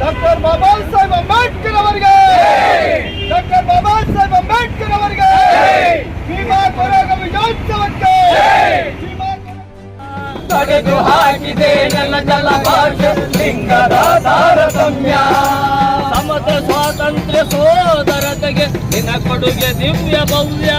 Doctor Baba Saheb Ambedkar ಅವರಿಗೆ! Doctor Baba Saheb Ambedkar ಅವರಿಗೆ! ಭೀಮಾ ಕೊರೋಗ ವಿಜಯೋತ್ಸವಕ್ಕೆ ತಡೆದು ಹಾಕಿದೆ ನನ್ನ ಜಲಭಾಷೆ ಲಿಂಗದ ತಾರತಮ್ಯ. ಸಮತ ಸ್ವಾತಂತ್ರ್ಯ ಸೋದರತೆಗೆ ನಿನ್ನ ಕೊಡುಗೆ ದಿವ್ಯ ಭವ್ಯ.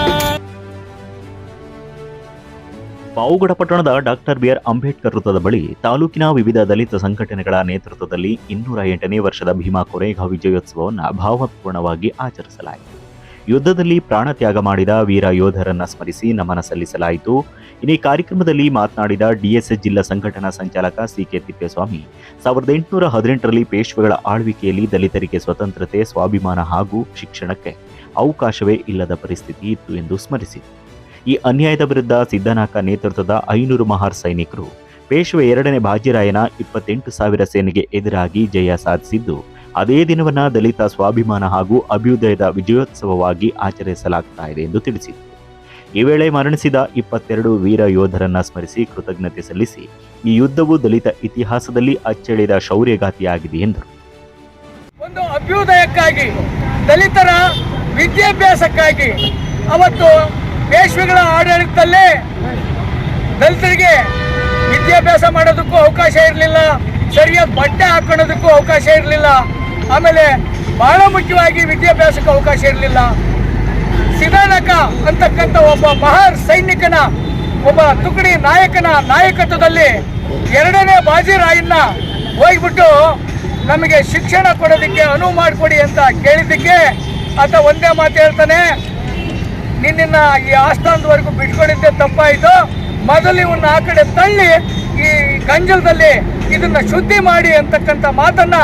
ಪಾವುಗಡ ಪಟ್ಟಣದ ಡಾಕ್ಟರ್ ಬಿಆರ್ ಅಂಬೇಡ್ಕರ್ ವೃತ್ತದ ಬಳಿ ತಾಲೂಕಿನ ವಿವಿಧ ದಲಿತ ಸಂಘಟನೆಗಳ ನೇತೃತ್ವದಲ್ಲಿ ಇನ್ನೂರ ಎಂಟನೇ ವರ್ಷದ ಭೀಮಾ ಕೊರೆಗಾಂವ್ ವಿಜಯೋತ್ಸವವನ್ನು ಭಾವಪೂರ್ಣವಾಗಿ ಆಚರಿಸಲಾಯಿತು. ಯುದ್ಧದಲ್ಲಿ ಪ್ರಾಣ ತ್ಯಾಗ ಮಾಡಿದ ವೀರ ಯೋಧರನ್ನ ಸ್ಮರಿಸಿ ನಮನ ಸಲ್ಲಿಸಲಾಯಿತು. ಇನ್ನು ಕಾರ್ಯಕ್ರಮದಲ್ಲಿ ಮಾತನಾಡಿದ ಡಿಎಸ್ಎಸ್ ಜಿಲ್ಲಾ ಸಂಘಟನಾ ಸಂಚಾಲಕ ಸಿ ಕೆ ತಿಪ್ಪೇಸ್ವಾಮಿ, ಸಾವಿರದ ಎಂಟುನೂರ ಹದಿನೆಂಟರಲ್ಲಿ ಪೇಶ್ವೆಗಳ ಆಳ್ವಿಕೆಯಲ್ಲಿ ದಲಿತರಿಗೆ ಸ್ವತಂತ್ರತೆ, ಸ್ವಾಭಿಮಾನ ಹಾಗೂ ಶಿಕ್ಷಣಕ್ಕೆ ಅವಕಾಶವೇ ಇಲ್ಲದ ಪರಿಸ್ಥಿತಿ ಇತ್ತು ಎಂದು ಸ್ಮರಿಸಿದರು. ಈ ಅನ್ಯಾಯದ ವಿರುದ್ಧ ಸಿದ್ದನಾಕ ನೇತೃತ್ವದ ಐನೂರು ಮಹಾರ್ ಸೈನಿಕರು. ಪೇಶ್ವೆ ಎರಡನೇ ಬಾಜಿರಾಯನ ಇಪ್ಪತ್ತೆಂಟು ಸಾವಿರ ಸೇನೆಗೆ ಎದುರಾಗಿ ಜಯ ಸಾಧಿಸಿದ್ದು, ಅದೇ ದಿನವನ್ನ ದಲಿತ ಸ್ವಾಭಿಮಾನ ಹಾಗೂ ಅಭ್ಯುದಯದ ವಿಜಯೋತ್ಸವವಾಗಿ ಆಚರಿಸಲಾಗ್ತಾ ಇದೆ ಎಂದು ತಿಳಿಸಿದರು ಈ ವೇಳೆ ಮರಣಿಸಿದ ಇಪ್ಪತ್ತೆರಡು ವೀರ ಯೋಧರನ್ನ ಸ್ಮರಿಸಿ ಕೃತಜ್ಞತೆ ಸಲ್ಲಿಸಿ, ಈ ಯುದ್ಧವು ದಲಿತ ಇತಿಹಾಸದಲ್ಲಿ ಅಚ್ಚಳಿದ ಶೌರ್ಯಗಾತಿಯಾಗಿದೆ ಎಂದರು. ಒಂದು ಅಭ್ಯುದಯಕ್ಕಾಗಿ, ದಲಿತರ ವಿದ್ಯಾಭ್ಯಾಸಕ್ಕಾಗಿ ಅವತ್ತು ಪೇಶ್ವೆಗಳ ಆಡಳಿತದಲ್ಲಿ ದಲಿತರಿಗೆ ವಿದ್ಯಾಭ್ಯಾಸ ಮಾಡೋದಕ್ಕೂ ಅವಕಾಶ ಇರಲಿಲ್ಲ ಸರಿಯಾದ ಬಟ್ಟೆ ಹಾಕೊಳ್ಳೋದಕ್ಕೂ ಅವಕಾಶ ಇರಲಿಲ್ಲ, ಆಮೇಲೆ ಬಹಳ ಮುಖ್ಯವಾಗಿ ವಿದ್ಯಾಭ್ಯಾಸಕ್ಕೆ ಅವಕಾಶ ಇರಲಿಲ್ಲ. ಸಿದಾನಕ ಅಂತಕ್ಕಂಥ ಒಬ್ಬ ಮಹಾರ್ ಸೈನಿಕನ, ಒಬ್ಬ ತುಕಡಿ ನಾಯಕನ ನಾಯಕತ್ವದಲ್ಲಿ ಎರಡನೇ ಬಾಜಿರಾಯನ್ನ ಹೋಗ್ಬಿಟ್ಟು ನಮಗೆ ಶಿಕ್ಷಣ ಕೊಡೋದಕ್ಕೆ ಅನುವು ಮಾಡಿಕೊಡಿ ಅಂತ ಕೇಳಿದ್ದಕ್ಕೆ ಆತ ಒಂದೇ ಮಾತು ಹೇಳ್ತಾನೆ ನಿನ್ನ ಈ ಆಸ್ಥಾನದವರೆಗೂ ಬಿಟ್ಕೊಂಡಿದ್ದೆ ತಪ್ಪಾಯಿತು. ಮೊದಲು ಇವನ್ನ ಆ ಕಡೆ ತಳ್ಳಿ, ಈ ಗಂಜಲದಲ್ಲಿ ಇದನ್ನ ಶುದ್ಧಿ ಮಾಡಿ ಅಂತಕ್ಕಂಥ ಮಾತನ್ನ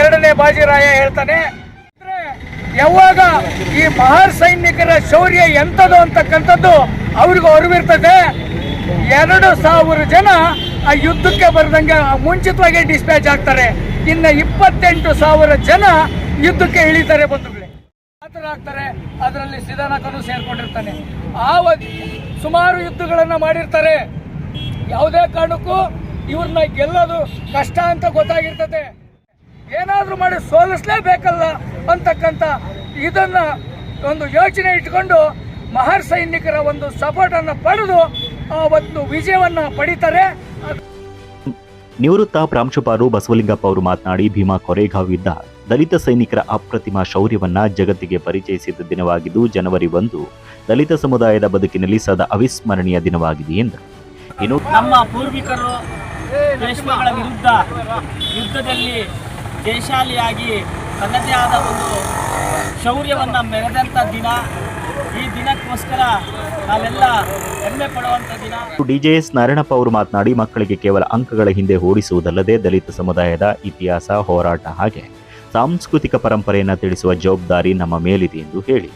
ಎರಡನೇ ಬಾಜಿರಾಯ ಹೇಳ್ತಾನೆ. ಯಾವಾಗ ಈ ಮಹಾರ್ ಸೈನಿಕರ ಶೌರ್ಯ ಎಂಥದ್ದು ಅಂತಕ್ಕಂಥದ್ದು ಅವ್ರಿಗೂ ಅರಿವಿರ್ತದೆ. ಎರಡು ಸಾವಿರ ಜನ ಆ ಯುದ್ಧಕ್ಕೆ ಬರ್ದಂಗೆ ಮುಂಚಿತವಾಗಿ ಡಿಸ್ಪ್ಯಾಚ್ ಆಗ್ತಾರೆ. ಇನ್ನ ಇಪ್ಪತ್ತೆಂಟು ಸಾವಿರ ಜನ ಯುದ್ಧಕ್ಕೆ ಇಳಿತಾರೆ ಬಂಧುಗಳೇ. ಆಗ್ತಾರೆ ಅದರಲ್ಲಿ ಸಿದ್ಧಾನಕನು ಸೇರ್ಕೊಂಡಿರ್ತಾನೆ. ಆ ವ- ಸುಮಾರು ಯುದ್ಧಗಳನ್ನ ಮಾಡಿರ್ತಾರೆ. ಯಾವುದೇ ಕಾರಣಕ್ಕೂ ಇವ್ರನ್ನ ಗೆಲ್ಲೋದು ಕಷ್ಟ ಅಂತ ಗೊತ್ತಾಗಿರ್ತದೆ. ಏನಾದ್ರೂ ಮಾಡಿ ಸೋಲಿಸ್ಲೇಬೇಕಲ್ಲ ಅಂತಕ್ಕಂಥ ಇದನ್ನ ಒಂದು ಯೋಚನೆ ಇಟ್ಕೊಂಡು ಮಹರ್ ಸೈನಿಕರ ಒಂದು ಸಪೋರ್ಟ್ ಅನ್ನ ಪಡೆದು ಒಂದು ವಿಜಯವನ್ನ ಪಡಿತಾರೆ. ನಿವೃತ್ತ ಪ್ರಾಂಶುಪಾಲರು ಬಸವಲಿಂಗಪ್ಪ ಅವರು ಮಾತನಾಡಿ ಭೀಮಾ ಕೊರೆಗಾವ್ ಯುದ್ಧ ದಲಿತ ಸೈನಿಕರ ಅಪ್ರತಿಮ ಶೌರ್ಯವನ್ನ ಜಗತ್ತಿಗೆ ಪರಿಚಯಿಸಿದ ದಿನವಾಗಿದ್ದು ಜನವರಿ ಒಂದು. ದಲಿತ ಸಮುದಾಯದ ಬದುಕಿನಲ್ಲಿ ಸದಾ ಅವಿಸ್ಮರಣೀಯ ದಿನವಾಗಿದೆ ಎಂದರು. ಇನ್ನು ನಮ್ಮ ಪೂರ್ವಿಕರು ರೇಷ್ಮೆಗಳ ವಿರುದ್ಧ ಯುದ್ಧದಲ್ಲಿ ಜಯಶಾಲಿಯಾಗಿ ತನ್ನದೇ ಆದ ಒಂದು ಶೌರ್ಯವನ್ನು ಮೆರೆದಂಥ ದಿನ. ಈ ದಿನಕ್ಕೋಸ್ಕರ ನಾವೆಲ್ಲ ಹೆಮ್ಮೆ ಪಡುವಂಥ ದಿನ. ಡಿಜೆಎಸ್ ನಾರಾಯಣಪ್ಪ ಅವರು ಮಾತನಾಡಿ ಮಕ್ಕಳಿಗೆ ಕೇವಲ ಅಂಕಗಳ ಹಿಂದೆ ಓಡಿಸುವುದಲ್ಲದೆ ದಲಿತ ಸಮುದಾಯದ ಇತಿಹಾಸ ಹೋರಾಟ ಹಾಗೆ. ಸಾಂಸ್ಕೃತಿಕ ಪರಂಪರೆಯನ್ನು ತಿಳಿಸುವ ಜವಾಬ್ದಾರಿ ನಮ್ಮ ಮೇಲಿದೆ ಎಂದು ಹೇಳಿ.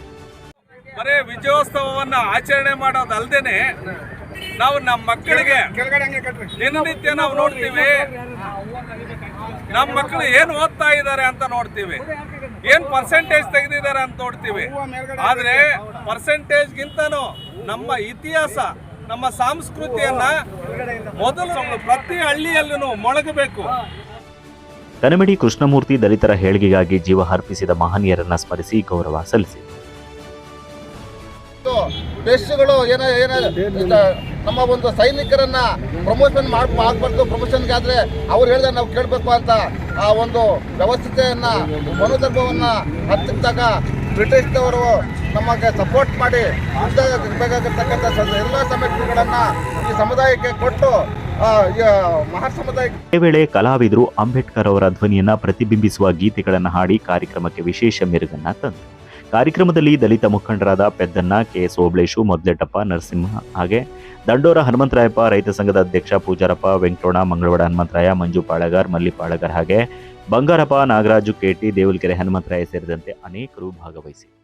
ಬರೇ ವಿಜಯೋತ್ಸವವನ್ನು ಆಚರಣೆ ಮಾಡೋದಲ್ದೇನೆ ನಾವು ನಮ್ಮ ಮಕ್ಕಳಿಗೆ ದಿನನಿತ್ಯ ನಾವು ನೋಡ್ತೀವಿ. ನಮ್ಮ ಮಕ್ಕಳು ಏನು ಓದ್ತಾ ಇದ್ದಾರೆ ಅಂತ ನೋಡ್ತೀವಿ. ಏನು ಪರ್ಸೆಂಟೇಜ್ ತೆಗೆದಿದ್ದಾರೆ ಅಂತ ನೋಡ್ತೀವಿ. ಆದರೆ ಪರ್ಸೆಂಟೇಜ್ಗಿಂತನೂ ನಮ್ಮ ಇತಿಹಾಸ ನಮ್ಮ ಸಂಸ್ಕೃತಿಯನ್ನ ಮೊದಲು ಪ್ರತಿ ಹಳ್ಳಿಯಲ್ಲೂ ಮೊಳಗಬೇಕು. ಕನಮಡಿ ಕೃಷ್ಣಮೂರ್ತಿ ದಲಿತರ ಏಳಿಗೆಗಾಗಿ ಜೀವ ಅರ್ಪಿಸಿದ ಮಹನೀಯರನ್ನ ಸ್ಮರಿಸಿ ಗೌರವ ಸಲ್ಲಿಸಿದರು ದೇಶಗಳು ಏನ ಏನ ನಮ್ಮ ಒಂದು ಸೈನಿಕರನ್ನ ಪ್ರಮೋಷನ್ ಮಾಡಬಾರ್ದು ಪ್ರಮೋಷನ್ ಆದ್ರೆ ಅವ್ರು ಹೇಳಿದ್ರೆ ನಾವು ಕೇಳಬೇಕು ಅಂತ ಆ ಒಂದು ವ್ಯವಸ್ಥೆಯನ್ನ, ಮನೋಧರ್ಮವನ್ನ ಹತ್ತಿದ್ದಾಗ ಬ್ರಿಟಿಷ್ನವರು ನಮಗೆ ಸಪೋರ್ಟ್ ಮಾಡಿ ಅಂತ ಬೇಕಾಗಿರ್ತಕ್ಕಂಥ ಎಲ್ಲ ಸಮಸ್ಯೆಗಳನ್ನ ಈ ಸಮುದಾಯಕ್ಕೆ ಕೊಟ್ಟು ಇದೇ ವೇಳೆ ಕಲಾವಿದರು ಅಂಬೇಡ್ಕರ್ ಅವರ ಧ್ವನಿಯನ್ನ ಪ್ರತಿಬಿಂಬಿಸುವ ಗೀತೆಗಳನ್ನು ಹಾಡಿ ಕಾರ್ಯಕ್ರಮಕ್ಕೆ ವಿಶೇಷ ಮೆರುಗನ್ನ ತಂದರು. ಕಾರ್ಯಕ್ರಮದಲ್ಲಿ ದಲಿತ ಮುಖಂಡರಾದ ಪೆದ್ದನ್ನ ಕೆಎಸ್ ಓಬ್ಳೇಶು, ಮೊದ್ಲೆಟಪ್ಪ, ನರಸಿಂಹ ಹಾಗೆ ದಂಡೋರ ಹನುಮಂತರಾಯಪ್ಪ, ರೈತ ಸಂಘದ ಅಧ್ಯಕ್ಷ ಪೂಜಾರಪ್ಪ ವೆಂಕಟೋಣ ಮಂಗಳವಾಡ ಹನುಮಂತರಾಯ, ಮಂಜು ಪಾಳಗಾರ್ ಮಲ್ಲಿ ಪಾಳಗಾರ್ ಹಾಗೆ ಬಂಗಾರಪ್ಪ, ನಾಗರಾಜು ಕೆಟಿ ದೇವಲ್ಕೆರೆ ಹನುಮಂತರಾಯ ಸೇರಿದಂತೆ ಅನೇಕರು ಭಾಗವಹಿಸಿದರು